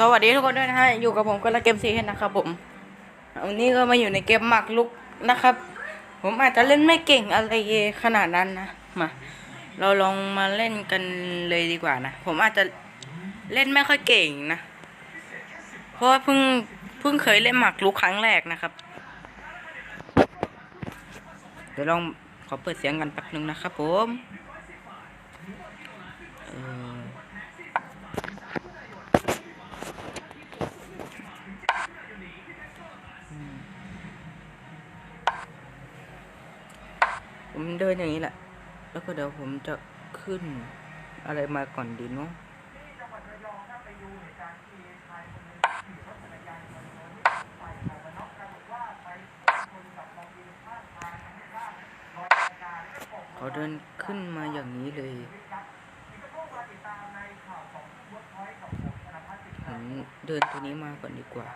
สวัสดีทุกคนด้วยนะฮะอยู่กับผมก็ละเกมซีเฮนนะครับผมวันนี้ก็มาอยู่ในเกมหมากลุกนะครับ ผมอาจจะเล่นไม่เก่งอะไรขนาดนั้นนะมาเราลองมาเล่นกันเลยดีกว่านะผมอาจจะเล่นไม่ค่อยเก่งนะเพราะว่าเพิ่งเพิ่งเคยเล่นหมากลุกครั้งแรกนะครับเดี๋ยวลองขอเปิดเสียงกันแป๊บนึงนะครับผมเออ ผมเดินอย่างนี้แหละ แล้วก็ เดี๋ยวผมจะขึ้นอะไรมาก่อนดีเนาะเขาเดินขึ้นมาอย่างนี้เลยผมเดินตัวนี้มาก่อนดีกว่า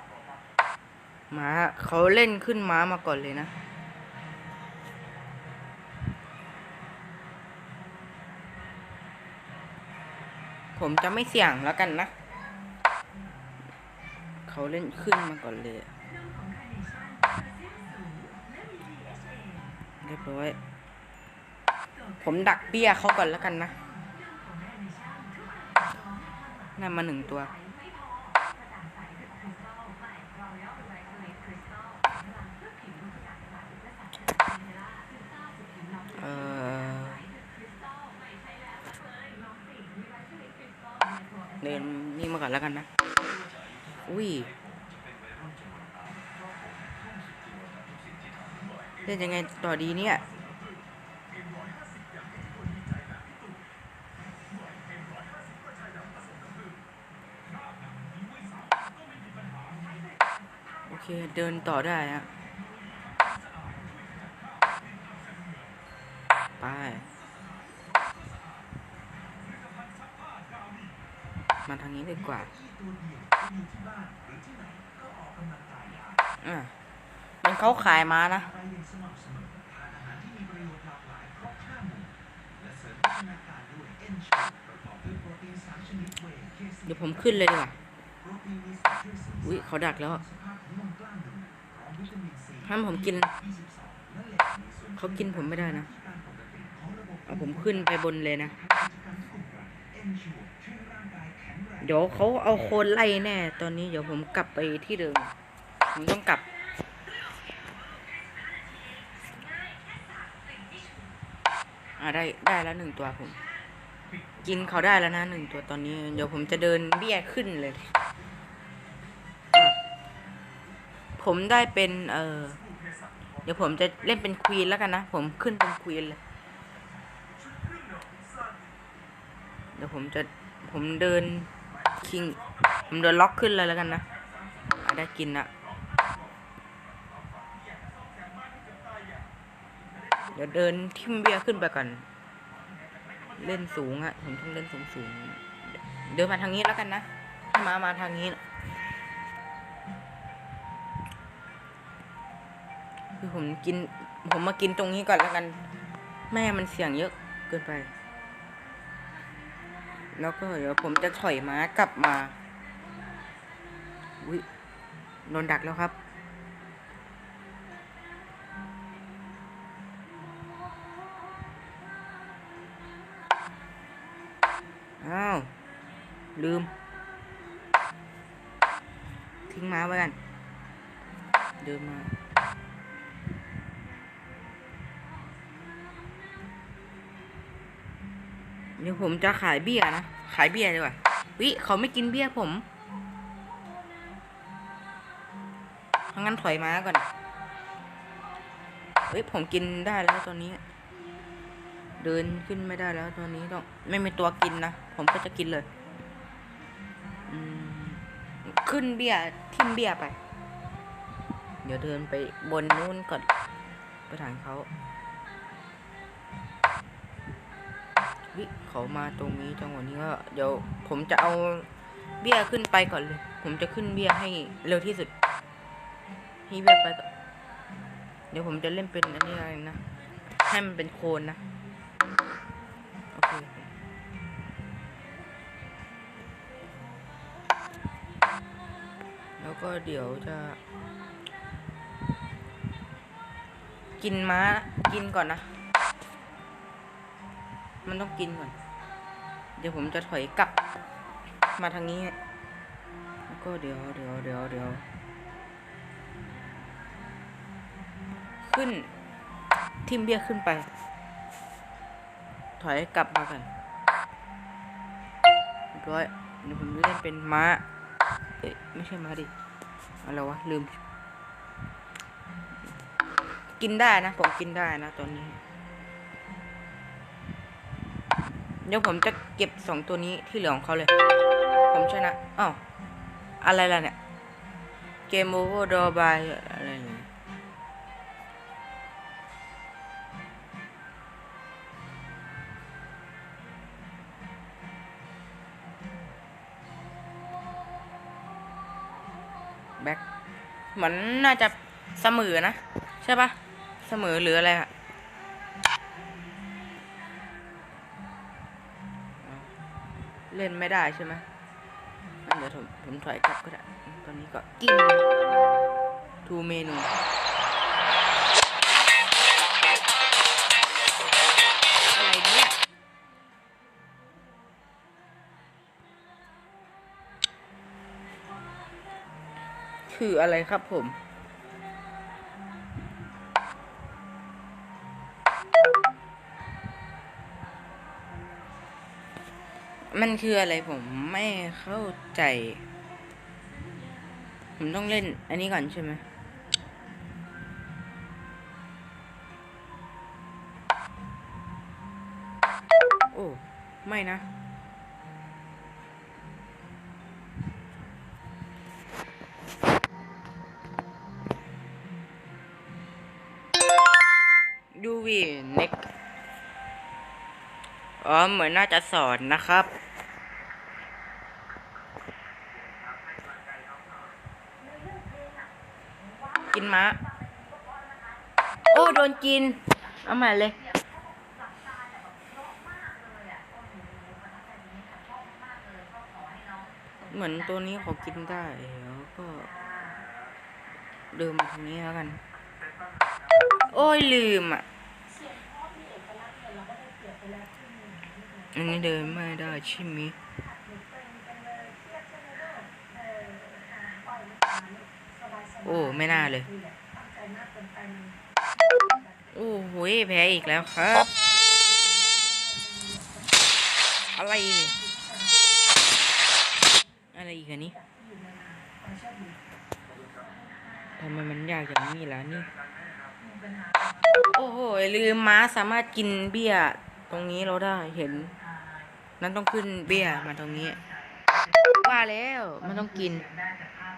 ม้าเขาเล่นขึ้นม้ามาก่อนเลยนะ ผมจะไม่เสี่ยงแล้วกันนะ เขาเล่นขึ้นมาก่อนเลยเรียบร้อย ผมดักเบี้ยเขาก่อนแล้วกันนะนั่นมาหนึ่งตัว ดินนี่มาก่อนแล้วกันนะ อุ้ยเล่นยังไงต่อดีเนี่ยโอเคเดินต่อได้ฮะไป มาทางนี้ดี กว่าอะมันเขาขายมานะเดี๋ยวผมขึ้นเลยดีกว่าอุ้ยเขาดักแล้วห้ามผมกิน เขากินผมไม่ได้นะ เอาผมขึ้นไปบนเลยนะ ดี๋ยวเขาเอาโคนไล่แน่ ตอนนี้เดี๋ยวผมกลับไปที่เดิม ผมต้องกลับ อ่าได้ได้แล้วหนึ่งตัวผม กินเขาได้แล้วนะหนึ่งตัวตอนนี้ เดี๋ยวผมจะเดินเบี้ยขึ้นเลย ผมได้เป็นเออเดี๋ยวผมจะเล่นเป็นควีนแล้วกันนะ ผมขึ้นเป็นควีนเลย เดี๋ยวผมจะผมเดิน คิงผมเดินล็อกขึ้นเลยแล้วกันนะอะได้กินละเดี๋ยวเดินทิมเบียขึ้นไปก่อน เล่นสูงอะผมต้องเล่นสูงสูง เดินมาทางนี้แล้วกันนะมามาทางนี้ คือผมกิน ผมมากินตรงนี้ก่อนแล้วกัน แม่มันเสี่ยงเยอะเกินไป แล้วก็เดี๋ยวผมจะถอยม้ากลับมาอุ้ยโดนดักแล้วครับ อ้าว ลืม ทิ้งม้าไว้กัน เดินมา เดี๋ยวผมจะขายเบี้ยนะ ขายเบี้ยดีกว่า วิเขาไม่กินเบี้ยผมทั้างนั้นถอยมาก่อน เฮ้ยผมกินได้แล้วตอนนี้ เดินขึ้นไม่ได้แล้วตอนนี้ต้องไม่มีตัวกินนะ ผมก็จะกินเลย ขึ้นเบี้ยทิมเบี้ยไป เดี๋ยวเดินไปบนนู้นก่อน ไปถามเขา เขามาตรงนี้จังหวะนี้ก็เดี๋ยวผมจะเอาเบี้ยขึ้นไปก่อนเลย ผมจะขึ้นเบี้ยให้เร็วที่สุดให้เบี้ยไปก่อนเดี๋ยวผมจะเล่นเป็นอันนี้อะไรนะให้มันเป็นโคนนะโอเคก็เดี๋ยวจะ กินม้ากินก่อนนะ มันต้องกินก่อน เดี๋ยวผมจะถอยกลับ มาทางนี้แล้วก็เดี๋ยวเดี๋ยวเดี๋ยวเดี๋ยวขึ้น ทิมเบี้ยขึ้นไป ถอยกลับมากันเลยร้อยเดี๋ยวผมเล่นเป็นม้า เอ้ยไม่ใช่ม้าดิ อะไรวะ ลืม กินได้นะ ผมกินได้นะตอนนี้ เดี๋ยวผมจะเก็บสองตัวนี้ที่เหลือของเขาเลย ผมชนะอ้าวอะไรล่ะเนี่ย เกมโอเวอร์ดอบายอะไรเนี่ยแบ็คเหมือนน่าจะเสมอนะ ใช่ปะเสมอหรืออะไรอะ เล่นไม่ได้ใช่ไหมงั้นเดี๋ยวผมผมถอยกลับก็ได้ตอนนี้ก็กินทูเมนูอะไรเนี่ยคืออะไรครับผม มันคืออะไรผมไม่เข้าใจ ผมต้องเล่นอันนี้ก่อนใช่ไหมโอ้ ไม่นะ ดูวีเน็ก อ๋อเหมือนน่าจะสอนนะครับ กินม้าโอ้โดนกิน เอาใหม่เลย เหมือนตัวนี้เขากินได้แล้วก็เดิมาทางนี้แล้วกัน โอ้ยลืมอะ อันนี้เดินไม่ได้ใช่ไหมยโอ้ ไม่น่าเลย โอ้โหแพ้อีกแล้วครับ อะไรนี่อะไรอีกอันนี้ทำไมมันยากอย่างนี้ล่ะนี่ โอ้โหลืมม้าสามารถกินเบี้ย ตรงนี้เราได้เห็น นั้นต้องขึ้นเบี้ยมาตรงนี้ ว่าแล้วมันต้องกินได้แต่ภาพ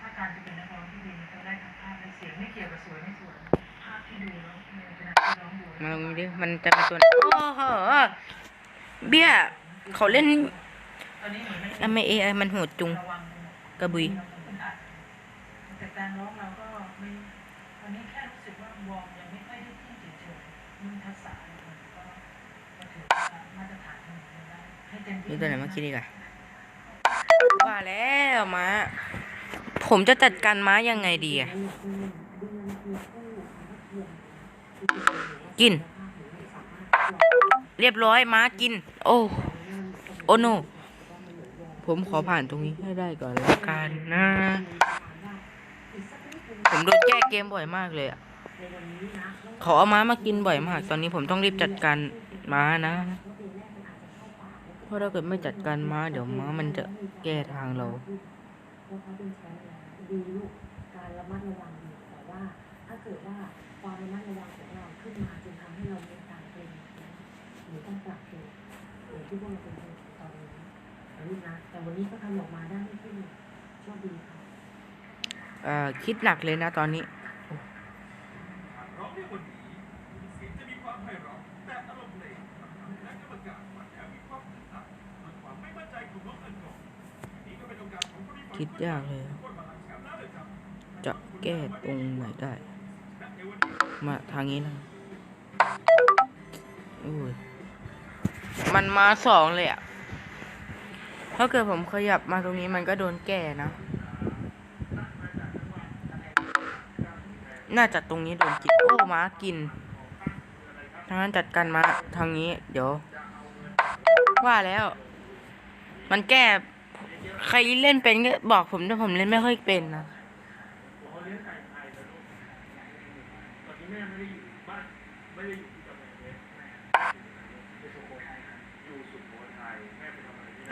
ถ้าการจะเป็นนักร้องที่ดีต้องได้ทั้งภาพและเสียงไม่เกี่ยวกับสวยไม่สวยภาพที่ดูแล้วเป็นนักร้องดูมาตรงนี้ดิมันจะเป็นตัวโอ้โหเบี้ยเขาเล่นอเหมือนไม่เอมันโหดจุงกระบุยแต่การร้องเราก็ไม่วันนี้แค่รู้สึกว่าวอร์มยังไม่ค่อยได้ที่เฉยๆมันทักษะมันก็ก็ถือว่ามาตรฐานมันได้ให้เต็ มีตัวไหนมาคิดดีกว่าว่าแล้วม้า ผมจะจัดการม้ายังไงดีอะกิน เรียบร้อยม้ากิน โอ้ โอโน ผมขอผ่านตรงนี้ให้ได้ก่อนละกันนะ ผมโดนแก้เกมบ่อยมากเลยอะขาเอาม้ามากินบ่อยมาก ตอนนี้ผมต้องรีบจัดการม้านะ ราะถ้าเกิดไม่จัดการม้าเดี๋ยวม้ามันจะแก้ทางเราเพราะเขาเป็นแชมป์แล้วดีลูกการระมัดระวังดีแต่ว่า ถ้าเกิดว่าความระมัดระวังของเราขึ้นมาจนทำให้เรามีอาการเป็นหรือต้องปรับตัวอย่างที่พวกเราเป็นอยู่ตอนนี้นะลูกนะแต่วันนี้ก็ทำออกมาได้ไม่ขึ้นโชคดีค่ะเอ่อคิดหนักเลยนะตอนนี้ คิดยากเลย จะแก้ตรงไหนได้ มาทางนี้นะอ้ยมันมาสองเลยอะถ้าเกิดผมขยับมาตรงนี้มันก็โดนแก่นะ น่าจะตรงนี้โดนกิน โอ้มากินทางนั้นจัดการมาทางนี้ เดี๋ยว ว่าแล้ว มันแก้ ใครเล่นเป็นก็บอกผมด้วยผมเล่นไม่ค่อยเป็นนะ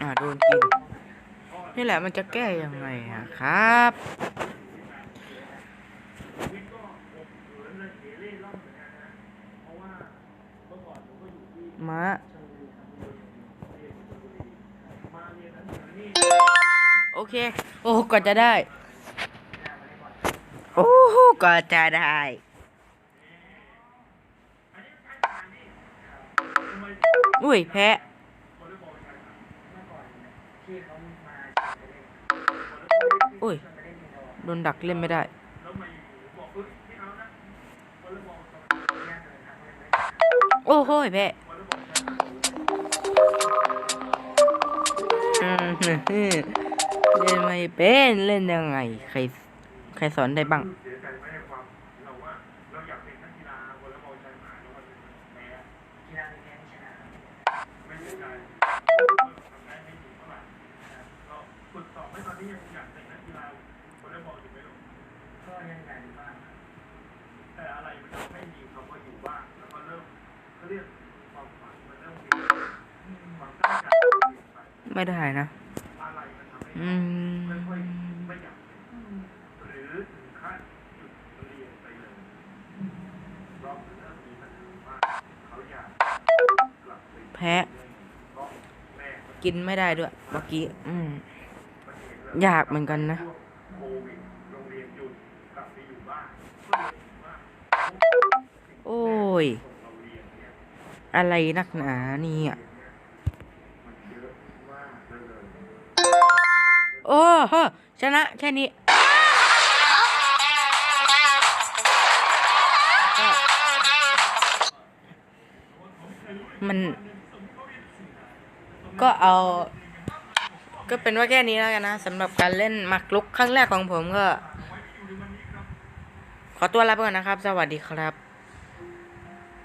อ่าโดนจริงนี่แหละมันจะแก้ยังไงอะครับมา โอเค โอ้กว่าจะได้ โอ้กว่าจะได้อุ้ยแพ้อุ้ยโดนดักเล่นไม่ได้ โอ้โหแพ้ เล่นไม่เป็นเล่นยังไง ใครใครสอนได้บ้างไม่ได้นะ แพ้ กินไม่ได้ด้วย เมื่อกี้ อืม ยากเหมือนกันนะโอ้ย อะไรนักหนาเนี่ย โอ้โหชนะแค่นี้มัน ก็เอา ก็เป็นว่าแค่นี้แล้วกันนะสำหรับการเล่นมากลุกครั้งแรกของผมก็ ขอตัวลาไปก่อนนะครับ สวัสดีครับ